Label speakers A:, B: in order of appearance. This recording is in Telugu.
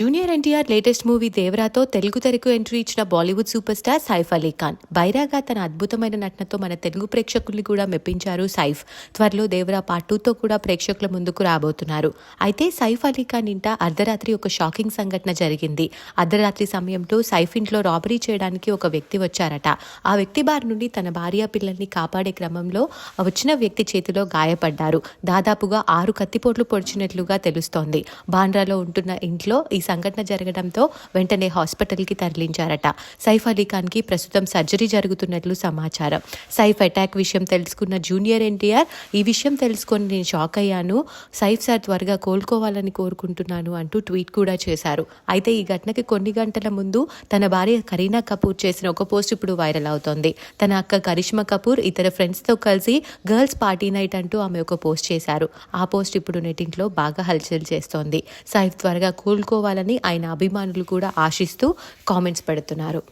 A: జూనియర్ ఎన్టీఆర్ లేటెస్ట్ మూవీ దేవరాతో తెలుగు తెరకు ఎంట్రీ ఇచ్చిన Bollywood super star Saif Ali Khan. బైరాగా తన అద్భుతమైన నటనతో మన తెలుగు ప్రేక్షకుల్ని కూడా మెప్పించారు సైఫ్. త్వరలో దేవరా పార్ట్ టూతో కూడా ప్రేక్షకుల ముందుకు రాబోతున్నారు. అయితే సైఫ్ అలీ ఖాన్ ఇంట అర్ధరాత్రి ఒక షాకింగ్ సంఘటన జరిగింది. అర్ధరాత్రి సమయంలో సైఫ్ ఇంట్లో రాబరీ చేయడానికి ఒక వ్యక్తి వచ్చారట. ఆ వ్యక్తి బారి నుండి తన భార్య పిల్లల్ని కాపాడే క్రమంలో వచ్చిన వ్యక్తి చేతిలో గాయపడ్డారు. దాదాపుగా ఆరు కత్తిపోట్లు పొడిచినట్లుగా తెలుస్తోంది. బాండ్రాలో ఉంటున్న ఇంట్లో ఈ సంఘటన జరగడంతో వెంటనే హాస్పిటల్కి తరలించారట. సైఫ్ అలీఖాన్కి ప్రస్తుతం సర్జరీ జరుగుతున్నట్లు సమాచారం. సైఫ్ అటాక్ విషయం తెలుసుకున్న జూనియర్ ఎన్టీఆర్ ఈ విషయం తెలుసుకొని నేను షాక్ అయ్యాను. సైఫ్ సార్ త్వరగా కోలుకోవాలని కోరుకుంటున్నాను అంటూ ట్వీట్ కూడా చేశారు. అయితే ఈ ఘటనకి కొన్ని గంటల ముందు తన భార్య కరీనా కపూర్ చేసిన ఒక పోస్ట్ ఇప్పుడు వైరల్ అవుతోంది. తన అక్క కరిష్మా కపూర్ ఇతర ఫ్రెండ్స్తో కలిసి గర్ల్స్ పార్టీ నైట్ అంటూ ఆమె ఒక పోస్ట్ చేశారు. ఆ పోస్ట్ ఇప్పుడు నెటింట్లో బాగా హల్చల్ చేస్తోంది. సైఫ్ త్వరగా కోలుకోవాలని ఆయన అభిమానులు కూడా ఆశిస్తూ కామెంట్స్ పెడుతున్నారు.